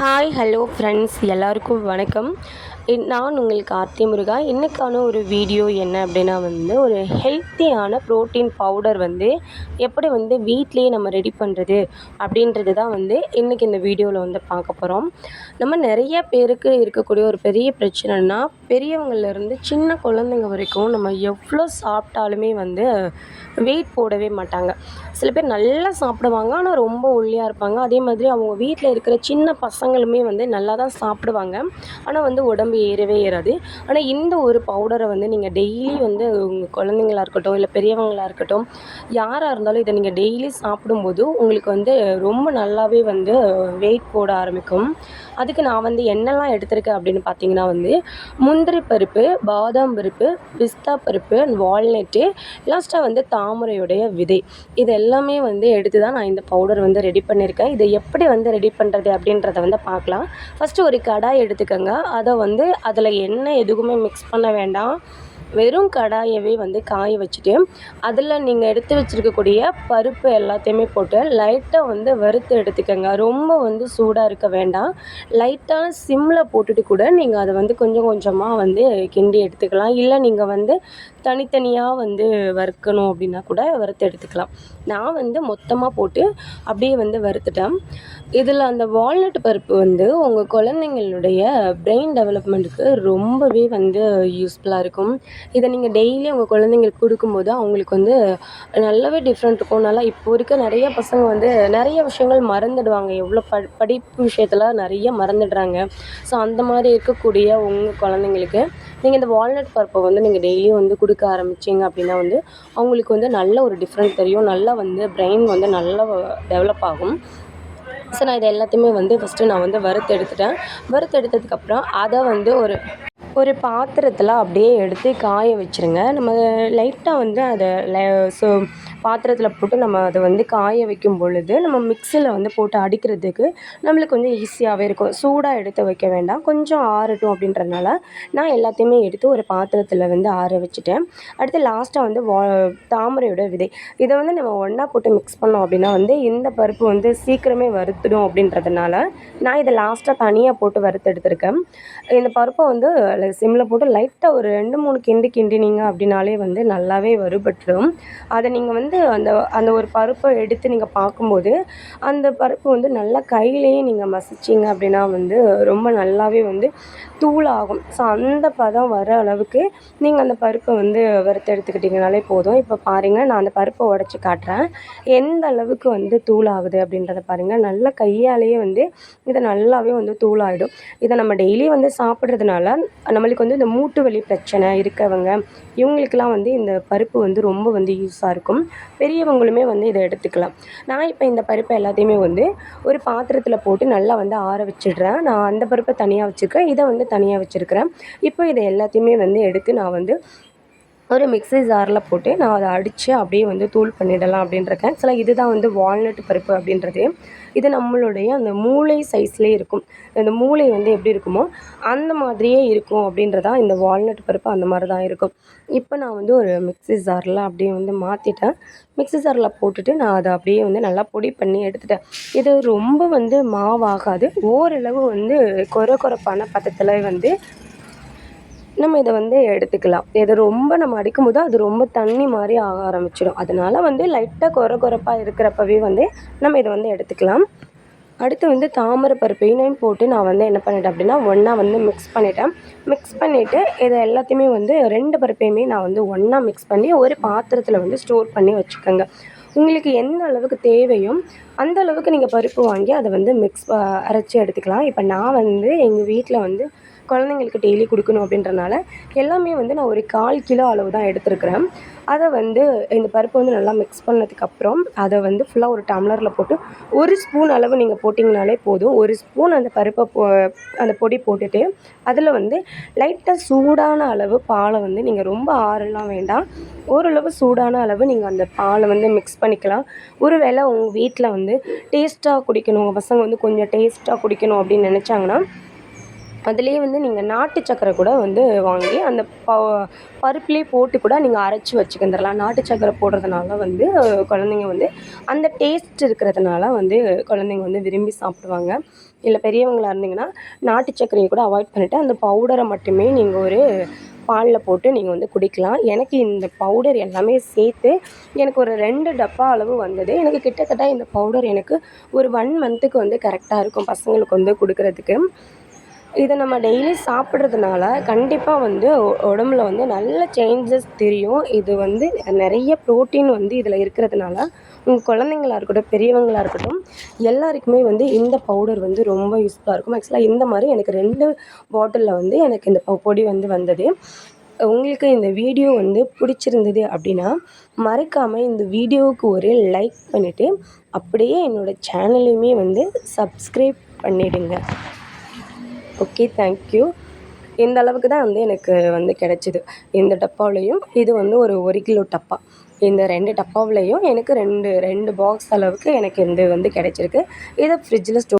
Hi hello friends எல்லாருக்கும் வணக்கம். நான் உங்களுக்கு ஆர்த்தி முருகா. இன்றைக்கான ஒரு வீடியோ என்ன அப்படின்னா வந்து ஒரு ஹெல்த்தியான ப்ரோட்டீன் பவுடர் வந்து எப்படி வந்து வீட்டிலேயே நம்ம ரெடி பண்ணுறது அப்படின்றது தான் வந்து இன்றைக்கி இந்த வீடியோவில் வந்து பார்க்க போகிறோம் நம்ம நிறைய பேருக்கு இருக்கக்கூடிய ஒரு பெரிய பிரச்சனைனா பெரியவங்கள்லேருந்து சின்ன குழந்தைங்க வரைக்கும் நம்ம எவ்வளோ சாப்பிட்டாலுமே வந்து வெயிட் போடவே மாட்டாங்க. சில பேர் நல்லா சாப்பிடுவாங்க ஆனால் ரொம்ப ஒல்லியாக இருப்பாங்க. அதே மாதிரி அவங்க வீட்டில் இருக்கிற சின்ன பசங்களுமே வந்து நல்லா தான் சாப்பிடுவாங்க. ஆனால் வந்து உடம்பு ஏறவே ஏறாது. ஆனால் இந்த ஒரு பவுடரை வந்து நீங்கள் டெய்லி வந்து உங்கள் குழந்தைங்களா இருக்கட்டும் இல்லை பெரியவங்களாக இருக்கட்டும் யாராக இருந்தாலும் இதை நீங்கள் டெய்லி சாப்பிடும்போது உங்களுக்கு வந்து ரொம்ப நல்லாவே வந்து வெயிட் போட ஆரம்பிக்கும். அதுக்கு நான் வந்து என்னெல்லாம் எடுத்திருக்கேன் அப்படின்னு பார்த்தீங்கன்னா வந்து முந்திரி பருப்பு பாதாம் பருப்பு பிஸ்தா பருப்பு அண்ட் வால்நட்டு லாஸ்ட்டாக வந்து தாமரையுடைய விதை. இது எல்லாமே வந்து எடுத்து தான் நான் இந்த பவுடர் வந்து ரெடி பண்ணியிருக்கேன். இதை எப்படி வந்து ரெடி பண்ணுறது அப்படின்றத வந்து பார்க்கலாம். ஃபஸ்ட்டு ஒரு கடாய் எடுத்துக்கோங்க. அதை வந்து அதில் எண்ணெய் எதுவுமே மிக்ஸ் பண்ண வேண்டாம். வெறும் கடாயவே வந்து காய வச்சுட்டு அதில் நீங்கள் எடுத்து வச்சுருக்கக்கூடிய பருப்பு எல்லாத்தையுமே போட்டு லைட்டாக வந்து வறுத்து எடுத்துக்கோங்க. ரொம்ப வந்து சூடாக இருக்க வேண்டாம். லைட்டான சிம்மில் போட்டுட்டு கூட நீங்கள் அதை வந்து கொஞ்சம் கொஞ்சமாக வந்து கிண்டி எடுத்துக்கலாம். இல்லை நீங்கள் வந்து தனித்தனியாக வந்து வறுக்கணும் அப்படின்னா கூட வறுத்து எடுத்துக்கலாம். நான் வந்து மொத்தமாக போட்டு அப்படியே வந்து வறுத்துட்டேன். இதில் அந்த வால்நட் பருப்பு வந்து உங்கள் குழந்தைங்களுடைய பிரெயின் டெவலப்மெண்ட்டுக்கு ரொம்பவே வந்து யூஸ்ஃபுல்லாக இருக்கும். இதை நீங்கள் டெய்லி உங்கள் குழந்தைங்களுக்கு கொடுக்கும்போது அவங்களுக்கு வந்து நல்லாவே டிஃப்ரெண்ட் இருக்கும். நல்லா இப்போ இருக்க நிறைய பசங்க வந்து நிறைய விஷயங்கள் மறந்துடுவாங்க. எவ்வளோ ப படிப்பு விஷயத்தில் நிறைய மறந்துடுறாங்க. ஸோ அந்த மாதிரி இருக்கக்கூடிய உங்கள் குழந்தைங்களுக்கு நீங்கள் இந்த வால்நட் பருப்பை வந்து நீங்கள் டெய்லியும் வந்து கொடுக்க ஆரம்பிச்சிங்க அப்படின்னா வந்து அவங்களுக்கு வந்து நல்ல ஒரு டிஃப்ரெண்ட் தெரியும். நல்லா வந்து பிரெயின் வந்து நல்லா டெவலப் ஆகும். ஸோ நான் இது எல்லாத்தையுமே வந்து ஃபஸ்ட்டு நான் வந்து வறுத்து எடுத்துட்டேன். வறுத்து எடுத்ததுக்கப்புறம் அதை வந்து ஒரு ஒரு பாத்திரத்தில் அப்படியே எடுத்து காய வச்சுருங்க. நம்ம லைட்டாக வந்து அதை லை ஸோ பாத்திரத்தில் போட்டு நம்ம அதை வந்து காய வைக்கும் பொழுது நம்ம மிக்சியில் வந்து போட்டு அடிக்கிறதுக்கு நம்மளுக்கு கொஞ்சம் ஈஸியாகவே இருக்கும். சூடாக எடுத்து வைக்க வேண்டாம். கொஞ்சம் ஆறட்டும் அப்படின்றனால நான் எல்லாத்தையுமே எடுத்து ஒரு பாத்திரத்தில் வந்து ஆற வச்சுட்டேன். அடுத்து லாஸ்ட்டாக வந்து வா தாமரையோட விதை. இதை வந்து நம்ம ஒன்றா போட்டு மிக்ஸ் பண்ணோம் அப்படின்னா வந்து இந்த பருப்பு வந்து சீக்கிரமே வறுத்துடும் அப்படின்றதுனால நான் இதை லாஸ்ட்டாக தனியாக போட்டு வறுத்து எடுத்திருக்கேன். இந்த பருப்பை வந்து சிம்மில் போட்டு லைட்டாக ஒரு ரெண்டு மூணு கிண்டு கிண்டினீங்க அப்படின்னாலே வந்து நல்லாவே வறுபட்டுரும். அதை நீங்கள் வந்து வந்து அந்த அந்த ஒரு பருப்பை எடுத்து நீங்கள் பார்க்கும்போது அந்த பருப்பு வந்து நல்லா கையிலேயே நீங்கள் மசிச்சிங்க அப்படின்னா வந்து ரொம்ப நல்லாவே வந்து தூளாகும். ஸோ அந்த பதம் வர அளவுக்கு நீங்கள் அந்த பருப்பை வந்து வறுத்து எடுத்துக்கிட்டிங்கனாலே போதும். இப்போ பாருங்கள் நான் அந்த பருப்பை உடச்சி காட்டுறேன். எந்த அளவுக்கு வந்து தூளாகுது அப்படின்றத பாருங்கள் நல்லா கையாலேயே வந்து இதை நல்லாவே வந்து தூளாகிடும் இதை நம்ம டெய்லி வந்து சாப்பிட்றதுனால நம்மளுக்கு வந்து இந்த மூட்டு வலி பிரச்சனை இருக்கவங்க இவங்களுக்கெல்லாம் வந்து இந்த பருப்பு வந்து ரொம்ப வந்து யூஸாக இருக்கும். பெரியவங்களுமே வந்து இதை எடுத்துக்கலாம். நான் இப்போ இந்த பருப்பை எல்லாத்தையுமே வந்து ஒரு பாத்திரத்தில் போட்டு நல்லா வந்து ஆற வச்சிடுறேன். நான் அந்த பருப்பை தனியாக வச்சுருக்கேன். இதை வந்து தனியாக வச்சுருக்கிறேன். இப்போ இதை எல்லாத்தையுமே வந்து எடுத்து நான் வந்து ஒரு மிக்ஸி ஜாரில் போட்டு நான் அதை அடித்து அப்படியே வந்து தூள் பண்ணிடலாம் அப்படின்ருக்கேன். சில இதுதான் வந்து வால்நட் பருப்பு அப்படின்றது. இது நம்மளுடைய அந்த மூளை சைஸ்லேயே இருக்கும். அந்த மூளை வந்து எப்படி இருக்குமோ அந்த மாதிரியே இருக்கும் அப்படின்றதான் இந்த வால்நட் பருப்பு அந்த மாதிரி தான் இருக்கும். இப்போ நான் வந்து ஒரு மிக்ஸி ஜாரில் அப்படியே வந்து மாற்றிட்டேன் மிக்ஸி ஜாரில் போட்டுட்டு நான் அதை அப்படியே வந்து நல்லா பொடி பண்ணி எடுத்துட்டேன். இது ரொம்ப வந்து மாவாகாது. ஓரளவு வந்து கொர கொரப்பான பதத்தில் வந்து நம்ம இதை வந்து எடுத்துக்கலாம். இதை ரொம்ப நம்ம அடிக்கும்போது அது ரொம்ப தண்ணி மாதிரி ஆக ஆரம்பிச்சிடும். அதனால வந்து லைட்டாக கொர கொரப்பாக இருக்கிறப்பவே வந்து நம்ம இதை வந்து எடுத்துக்கலாம். அடுத்து வந்து தாமரை பருப்பையும் போட்டு நான் வந்து என்ன பண்ணிட்டேன் அப்படின்னா ஒன்றா வந்து மிக்ஸ் பண்ணிட்டேன். மிக்ஸ் பண்ணிவிட்டு இதை எல்லாத்தையுமே வந்து ரெண்டு பருப்பையுமே நான் வந்து ஒன்றா மிக்ஸ் பண்ணி ஒரு பாத்திரத்தில் வந்து ஸ்டோர் பண்ணி வச்சுக்கோங்க. உங்களுக்கு எந்த அளவுக்கு தேவையோ அந்த அளவுக்கு நீங்கள் பருப்பு வாங்கி அதை வந்து மிக்ஸ் அரைச்சி எடுத்துக்கலாம். இப்போ நான் வந்து எங்கள் வீட்டில் வந்து குழந்தைங்களுக்கு டெய்லி கொடுக்கணும் அப்படின்றனால எல்லாமே வந்து நான் ஒரு கால் கிலோ அளவு தான் எடுத்துருக்கிறேன். அதை வந்து இந்த பருப்பை வந்து நல்லா மிக்ஸ் பண்ணதுக்கப்புறம் அதை வந்து ஃபுல்லாக ஒரு டம்ளரில் போட்டு ஒரு ஸ்பூன் அளவு நீங்கள் போட்டிங்கனாலே போதும். ஒரு ஸ்பூன் அந்த பருப்பை போ அந்த பொடி போட்டுட்டு அதில் வந்து லைட்டாக சூடான அளவு பாலை வந்து நீங்கள் ரொம்ப ஆறலாம் வேண்டாம். ஓரளவு சூடான அளவு நீங்கள் அந்த பாலை வந்து மிக்ஸ் பண்ணிக்கலாம். ஒரு வேளை உங்கள் வீட்டில் வந்து டேஸ்ட்டாக குடிக்கணும். உங்கள் பசங்க வந்து கொஞ்சம் டேஸ்ட்டாக குடிக்கணும் அப்படின்னு நினச்சாங்கன்னா அதுலேயே வந்து நீங்கள் நாட்டு சக்கரை கூட வந்து வாங்கி அந்த ப பருப்புலேயே போட்டு கூட நீங்கள் அரைச்சி வச்சுக்கிந்துடலாம் நாட்டு சக்கரை போடுறதுனால வந்து குழந்தைங்க வந்து அந்த டேஸ்ட் இருக்கிறதுனால வந்து குழந்தைங்க வந்து விரும்பி சாப்பிடுவாங்க. இல்லை பெரியவங்களாக இருந்தீங்கன்னா நாட்டு சக்கரையை கூட அவாய்ட் பண்ணிவிட்டு அந்த பவுடரை மட்டுமே நீங்கள் ஒரு பாலில் போட்டு நீங்கள் வந்து குடிக்கலாம். எனக்கு இந்த பவுடர் எல்லாமே சேர்த்து எனக்கு ஒரு ரெண்டு டப்பா அளவு வந்தது. எனக்கு கிட்டத்தட்ட இந்த பவுடர் எனக்கு ஒரு ஒன் மந்த்துக்கு வந்து கரெக்டாக இருக்கும் பசங்களுக்கு வந்து கொடுக்குறதுக்கு. இதை நம்ம டெய்லி சாப்பிட்றதுனால கண்டிப்பாக வந்து உடம்புல வந்து நல்ல சேஞ்சஸ் தெரியும். இது வந்து நிறைய ப்ரோட்டீன் வந்து இதில் இருக்கிறதுனால உங்கள் குழந்தைங்களா இருக்கட்டும் பெரியவங்களாக இருக்கட்டும் எல்லாருக்குமே வந்து இந்த பவுடர் வந்து ரொம்ப யூஸ்ஃபுல்லாக இருக்கும். ஆக்சுவலாக இந்த மாதிரி எனக்கு ரெண்டு பாட்டிலில் வந்து எனக்கு இந்த பொடி வந்து வந்தது. உங்களுக்கு இந்த வீடியோ வந்து பிடிச்சிருந்தது அப்படின்னா மறக்காமல் இந்த வீடியோவுக்கு ஒரு லைக் பண்ணிவிட்டு அப்படியே என்னோடய சேனலையுமே வந்து சப்ஸ்கிரைப் பண்ணிவிடுங்க ஓகே தேங்க்யூ இந்த அளவுக்கு தான் வந்து எனக்கு வந்து கிடச்சிது. இந்த டப்பாவிலையும் இது வந்து ஒரு ஒரு கிலோ டப்பா. இந்த ரெண்டு டப்பாவிலையும் எனக்கு ரெண்டு ரெண்டு பாக்ஸ் அளவுக்கு எனக்கு இந்த வந்து கிடச்சிருக்கு. இதை ஃப்ரிட்ஜில் ஸ்டோர்